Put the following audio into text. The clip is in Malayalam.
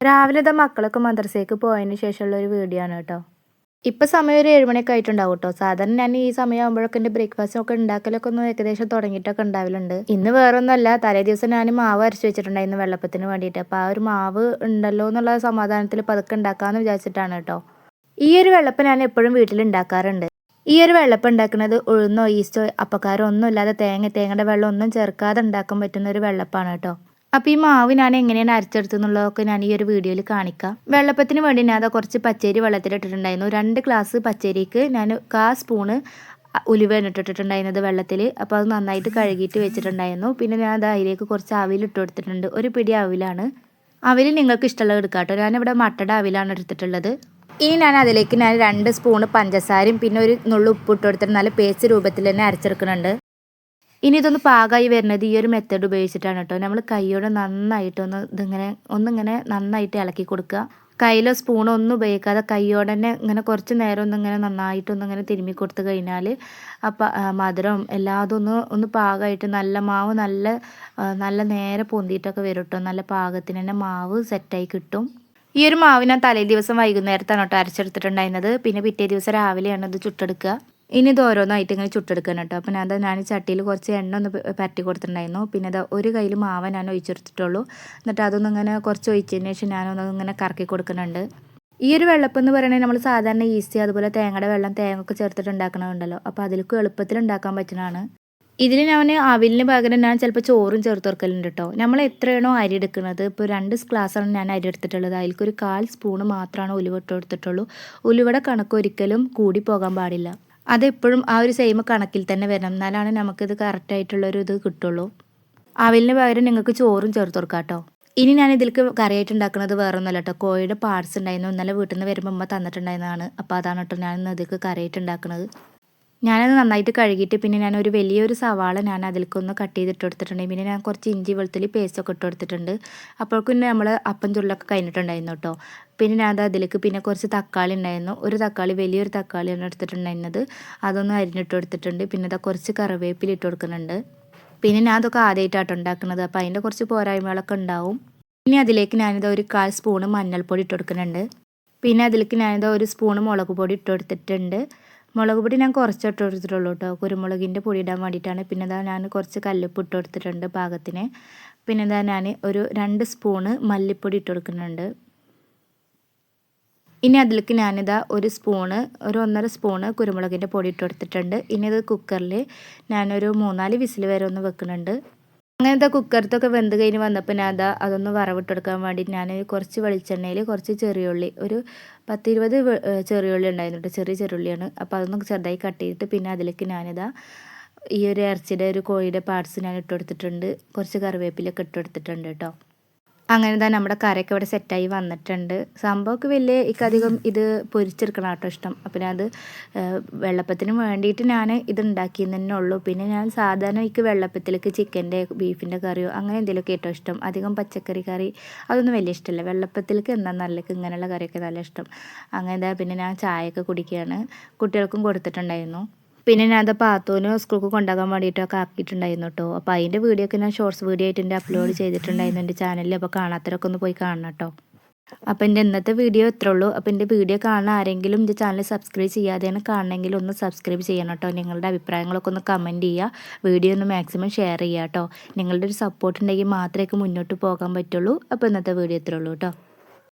രാവിലെ ഇതാ മക്കളൊക്കെ മദ്രസയ്ക്ക് പോയതിന് ശേഷമുള്ള ഒരു വീഡിയോ ആണ് കേട്ടോ. ഇപ്പം സമയം ഒരു ഏഴുമണിയൊക്കെ ആയിട്ടുണ്ടാവും കേട്ടോ. സാധാരണ ഞാൻ ഈ സമയമാകുമ്പോഴൊക്കെ എന്റെ ബ്രേക്ക്ഫാസ്റ്റ് ഒക്കെ ഉണ്ടാക്കലൊക്കെ ഒന്ന് ഏകദേശം തുടങ്ങിയിട്ടൊക്കെ ഉണ്ടാവലുണ്ട്. ഇന്ന് വേറൊന്നുമല്ല തലേ ദിവസം ഞാൻ മാവ് അരച്ച് വെച്ചിട്ടുണ്ടായിരുന്നു വെള്ളപ്പത്തിന് വേണ്ടിയിട്ട്. അപ്പോൾ ആ ഒരു മാവ് ഉണ്ടല്ലോ എന്നുള്ള സമാധാനത്തിൽ പതുക്കെ ഉണ്ടാക്കാമെന്ന് വിചാരിച്ചിട്ടാണ് കേട്ടോ. ഈ ഒരു വെള്ളപ്പം ഞാൻ എപ്പോഴും വീട്ടിൽ ഉണ്ടാക്കാറുണ്ട്. ഈ ഒരു വെള്ളപ്പം ഉണ്ടാക്കുന്നത് ഉഴുന്നോ ഈസ്റ്റോ അപ്പക്കാരോ ഒന്നും ഇല്ലാതെ തേങ്ങ തേങ്ങയുടെ വെള്ളം ഒന്നും ചേർക്കാതെ ഉണ്ടാക്കാൻ പറ്റുന്ന ഒരു വെള്ളപ്പാണ് കേട്ടോ. അപ്പോൾ ഈ മാവ് ഞാൻ എങ്ങനെയാണ് അരച്ചെടുത്തെന്നുള്ളതൊക്കെ ഞാൻ ഈ ഒരു വീഡിയോയിൽ കാണിക്കാം. വെള്ളപ്പത്തിന് വേണ്ടി ഞാൻ അതാ കുറച്ച് പച്ചരി വെള്ളത്തിലിട്ടിട്ടുണ്ടായിരുന്നു രണ്ട് ഗ്ലാസ് പച്ചരിക്ക് ഞാൻ കാ സ്പൂണ് ഉലുവയാണ് ഇട്ടിട്ടുണ്ടായിരുന്നത് വെള്ളത്തിൽ അപ്പോൾ അത് നന്നായിട്ട് കഴുകിയിട്ട് വെച്ചിട്ടുണ്ടായിരുന്നു. പിന്നെ ഞാൻ അത് അതിലേക്ക് കുറച്ച് അവിൽ കൊടുത്തിട്ടുണ്ട്. ഒരു പിടി അവിലാണ്. അവിൽ നിങ്ങൾക്ക് ഇഷ്ടമുള്ളത് എടുക്കാട്ടോ കേട്ടോ. ഞാനിവിടെ മട്ടട അവിലാണ് എടുത്തിട്ടുള്ളത്. ഇനി ഞാൻ അതിലേക്ക് ഞാൻ രണ്ട് സ്പൂണ് പഞ്ചസാരയും പിന്നെ ഒരു നുള്ളു ഉപ്പ് ഇട്ട് കൊടുത്തിട്ട് നല്ല പേസ്റ്റ് രൂപത്തിൽ തന്നെ അരച്ചെടുക്കുന്നുണ്ട്. ഇനി ഇതൊന്ന് പാകമായി വരുന്നത് ഈ ഒരു മെത്തേഡ് ഉപയോഗിച്ചിട്ടാണ് കേട്ടോ നമ്മൾ കൈയോടെ നന്നായിട്ടൊന്ന് ഇതിങ്ങനെ ഒന്നിങ്ങനെ നന്നായിട്ട് ഇളക്കി കൊടുക്കുക. കയ്യിലോ സ്പൂണോ ഒന്നും ഉപയോഗിക്കാതെ കൈയോടെ തന്നെ ഇങ്ങനെ കുറച്ച് നേരം ഒന്ന് ഇങ്ങനെ നന്നായിട്ടൊന്ന് ഇങ്ങനെ തിരുമ്മി കൊടുത്തു കഴിഞ്ഞാൽ അപ്പം മധുരം എല്ലാതും ഒന്ന് ഒന്ന് പാകമായിട്ട് നല്ല മാവ് നല്ല നല്ല നേരെ പൊന്തിയിട്ടൊക്കെ വരും കേട്ടോ നല്ല പാകത്തിന് തന്നെ മാവ് സെറ്റായി കിട്ടും. ഈ ഒരു മാവിനെ തലേ ദിവസം വൈകുന്നേരത്താണ് കേട്ടോ അരച്ചെടുത്തിട്ടുണ്ടായിരുന്നത്. പിന്നെ പിറ്റേ ദിവസം രാവിലെയാണ് ഇത് ചുട്ടെടുക്കുക. ഇനി ഇത് ഓരോന്നായിട്ട് ഇങ്ങനെ ചുട്ടെടുക്കണം കേട്ടോ. അപ്പം ഞാൻ ഞാൻ ചട്ടിയിൽ കുറച്ച് എണ്ണ ഒന്ന് പരട്ടി കൊടുത്തിട്ടുണ്ടായിരുന്നു. പിന്നെ അത് ഒരു കയ്യിൽ മാവ ഞാൻ ഒഴിച്ചെടുത്തിട്ടുള്ളൂ. എന്നിട്ട് അതൊന്നും ഇങ്ങനെ കുറച്ച് ഒഴിച്ചതിന് ശേഷം ഞാനൊന്ന് ഇങ്ങനെ കറക്കി കൊടുക്കുന്നുണ്ട്. ഈ ഒരു വെള്ളപ്പം എന്ന് പറയുന്നത് നമ്മൾ സാധാരണ ഈസി അതുപോലെ തേങ്ങയുടെ വെള്ളം തേങ്ങ ഒക്കെ ചേർത്തിട്ട് ഉണ്ടാക്കണമുണ്ടല്ലോ അപ്പോൾ അതിലേക്ക് എളുപ്പത്തിൽ ഉണ്ടാക്കാൻ പറ്റുന്നതാണ്. ഇതിൽ ഞാൻ അവിലിന് പകരം ഞാൻ ചിലപ്പോൾ ചോറും ചേർത്ത് കൊടുക്കലുണ്ട് കേട്ടോ. നമ്മൾ എത്രയാണോ അരി എടുക്കുന്നത് ഇപ്പോൾ രണ്ട് ഗ്ലാസ്സാണ് ഞാൻ അരി എടുത്തിട്ടുള്ളത്. അതിലേക്കൊരു കാൽ സ്പൂണ് മാത്രമാണ് ഉലുവ ഇട്ട് കൊടുത്തിട്ടുള്ളൂ. കണക്ക് ഒരിക്കലും കൂടി പോകാൻ പാടില്ല. അതെപ്പോഴും ആ ഒരു സെയിം കണക്കിൽ തന്നെ വരണം. എന്നാലാണ് നമുക്കിത് കറക്റ്റായിട്ടുള്ളൊരു ഇത് കിട്ടുള്ളൂ. അവലിന് പകരം നിങ്ങൾക്ക് ചോറും ചേർത്ത് കൊടുക്കാം കേട്ടോ ഇനി ഞാൻ ഇതിലേക്ക് കറിയായിട്ട് ഉണ്ടാക്കുന്നത് വേറെ ഒന്നുമല്ല കേട്ടോ കോഴിയുടെ പാർട്സ് ഉണ്ടായിരുന്നു. ഇന്നലെ വീട്ടിൽ നിന്ന് വരുമ്പോൾ അമ്മ തന്നിട്ടുണ്ടായിരുന്നതാണ്. അപ്പോൾ അതാണ് കേട്ടോ ഞാൻ ഇന്ന് ഇതിലേക്ക് കറിയായിട്ട് ഉണ്ടാക്കുന്നത്. ഞാനത് നന്നായിട്ട് കഴുകിയിട്ട് പിന്നെ ഞാൻ ഒരു വലിയൊരു സവാള ഞാൻ അതിലേക്കൊന്ന് കട്ട് ചെയ്തിട്ട് കൊടുത്തിട്ടുണ്ട്. പിന്നെ ഞാൻ കുറച്ച് ഇഞ്ചി വെളുത്തുള്ളി പേസ്റ്റൊക്കെ ഇട്ട് കൊടുത്തിട്ടുണ്ട്. അപ്പോഴേക്കും നമ്മൾ അപ്പം ചുള്ളൊക്കെ കഴിഞ്ഞിട്ടുണ്ടായിരുന്നു കേട്ടോ. പിന്നെ ഞാൻ അത് അതിലേക്ക് പിന്നെ കുറച്ച് തക്കാളി ഉണ്ടായിരുന്നു. ഒരു തക്കാളി വലിയൊരു തക്കാളിയാണ് എടുത്തിട്ടുണ്ടായിരുന്നത്. അതൊന്ന് അരിഞ്ഞിട്ട് കൊടുത്തിട്ടുണ്ട്. പിന്നെ അതാ കുറച്ച് കറിവേപ്പില ഇട്ട് കൊടുക്കുന്നുണ്ട്. പിന്നെ ഞാൻ അതൊക്കെ ആദ്യമായിട്ടാണ് ഉണ്ടാക്കുന്നത്. അപ്പോൾ അതിന്റെ കുറച്ച് പോരായ്മകളൊക്കെ ഉണ്ടാവും. പിന്നെ അതിലേക്ക് ഞാനിത് ഒരു കാൽ സ്പൂണ് മഞ്ഞൾപ്പൊടി ഇട്ട് കൊടുക്കുന്നുണ്ട്. പിന്നെ അതിലേക്ക് ഞാനിത് ഒരു സ്പൂണ് മുളക് പൊടി ഇട്ട് കൊടുത്തിട്ടുണ്ട്. മുളക് പൊടി ഞാൻ കുറച്ച് ഇട്ട് കൊടുത്തിട്ടുള്ളൂ കേട്ടോ. കുരുമുളകിന്റെ പൊടി ഇടാൻ വേണ്ടിയിട്ടാണ്. പിന്നെ ഇതാ ഞാൻ കുറച്ച് കല്ലുപ്പ് ഇട്ട് കൊടുത്തിട്ടുണ്ട് പാകത്തിന്. പിന്നെ ഇതാ ഞാൻ ഒരു രണ്ട് സ്പൂണ് മല്ലിപ്പൊടി ഇട്ട് കൊടുക്കുന്നുണ്ട്. ഇനി അതിലേക്ക് ഞാനിതാ ഒരു സ്പൂണ് ഒരു ഒന്നര സ്പൂണ് കുരുമുളകിന്റെ പൊടി ഇട്ട് കൊടുത്തിട്ടുണ്ട്. ഇനി ഇത് കുക്കറിൽ ഞാനൊരു മൂന്നാൽ വിസിൽ വരെ ഒന്ന് വെക്കുന്നുണ്ട്. അങ്ങനത്തെ കുക്കറത്തൊക്കെ വെന്ത് കഴിഞ്ഞ് വന്നപ്പോൾ ഞാൻ അതാ അതൊന്ന് വറവിട്ടെടുക്കാൻ വേണ്ടി ഞാൻ കുറച്ച് വെളിച്ചെണ്ണയിൽ കുറച്ച് ചെറിയുള്ളി ഒരു പത്തിരുപത് ചെറിയുള്ളി ഉണ്ടായിരുന്നു കേട്ടോ ചെറിയ ചെറിയുള്ളിയാണ്. അപ്പോൾ അതൊന്ന് ചെറുതായി കട്ട് ചെയ്തിട്ട് പിന്നെ അതിലേക്ക് ഞാനിതാ ഈ ഒരു ഇറച്ചിയുടെ ഒരു കോഴിയുടെ പാർട്സ് ഞാൻ ഇട്ട് കൊടുത്തിട്ടുണ്ട് കുറച്ച് കറിവേപ്പിലൊക്കെ ഇട്ട് കൊടുത്തിട്ടുണ്ട് കേട്ടോ അങ്ങനെ തന്നെ നമ്മുടെ കറിയൊക്കെ ഇവിടെ സെറ്റായി വന്നിട്ടുണ്ട്. സംഭവമൊക്കെ വലിയ ഇക്കധികം ഇത് പൊരിച്ചെടുക്കണം കേട്ടോ ഇഷ്ടം. അപ്പം അത് വെള്ളപ്പത്തിന് വേണ്ടിയിട്ട് ഞാൻ ഇത് ഉണ്ടാക്കിയെന്ന് തന്നെ ഉള്ളൂ. പിന്നെ ഞാൻ സാധാരണ എനിക്ക് വെള്ളപ്പത്തിലേക്ക് ചിക്കന്റെ ബീഫിന്റെ കറിയോ അങ്ങനെ എന്തെങ്കിലുമൊക്കെ ഏറ്റവും ഇഷ്ടം. അധികം പച്ചക്കറി കറി അതൊന്നും വലിയ ഇഷ്ടമല്ല. വെള്ളപ്പത്തിലേക്ക് എന്താ നല്ല ഇങ്ങനെയുള്ള കറിയൊക്കെ നല്ല ഇഷ്ടം. അങ്ങനെ പിന്നെ ഞാൻ ചായയൊക്കെ കുടിക്കുകയാണ്. കുട്ടികൾക്കും കൊടുത്തിട്ടുണ്ടായിരുന്നു. പിന്നെ ഞാൻ അത് പാത്തോന് സ്കൂൾക്ക് കൊണ്ടാകാൻ വേണ്ടിയിട്ടൊക്കെ ആക്കിയിട്ടുണ്ടായിരുന്നു കേട്ടോ അപ്പോൾ അതിന്റെ വീഡിയോ ഒക്കെ ഞാൻ ഷോർട്സ് വീഡിയോ ആയിട്ട് എന്റെ അപ്ലോഡ് ചെയ്തിട്ടുണ്ടായിരുന്നു എന്റെ ചാനലിൽ അപ്പോൾ കാണാത്തവരൊക്കെ ഒന്ന് പോയി കാണണം കേട്ടോ അപ്പോൾ എന്റെ ഇന്നത്തെ വീഡിയോ എത്ര ഉള്ളൂ. അപ്പോൾ എന്റെ വീഡിയോ കാണാൻ ആരെങ്കിലും എന്റെ ചാനൽ സബ്സ്ക്രൈബ് ചെയ്യാതെയാണ് കാണണമെങ്കിൽ ഒന്ന് സബ്സ്ക്രൈബ് ചെയ്യണം കേട്ടോ നിങ്ങളുടെ അഭിപ്രായങ്ങളൊക്കെ ഒന്ന് കമന്റ് ചെയ്യുക. വീഡിയോ ഒന്ന് മാക്സിമം ഷെയർ ചെയ്യുക കേട്ടോ നിങ്ങളുടെ ഒരു സപ്പോർട്ട് ഉണ്ടെങ്കിൽ മാത്രമേ മുന്നോട്ട് പോകാൻ പറ്റുള്ളൂ. അപ്പോൾ ഇന്നത്തെ വീഡിയോ ഇത്രേ ഉള്ളൂ കേട്ടോ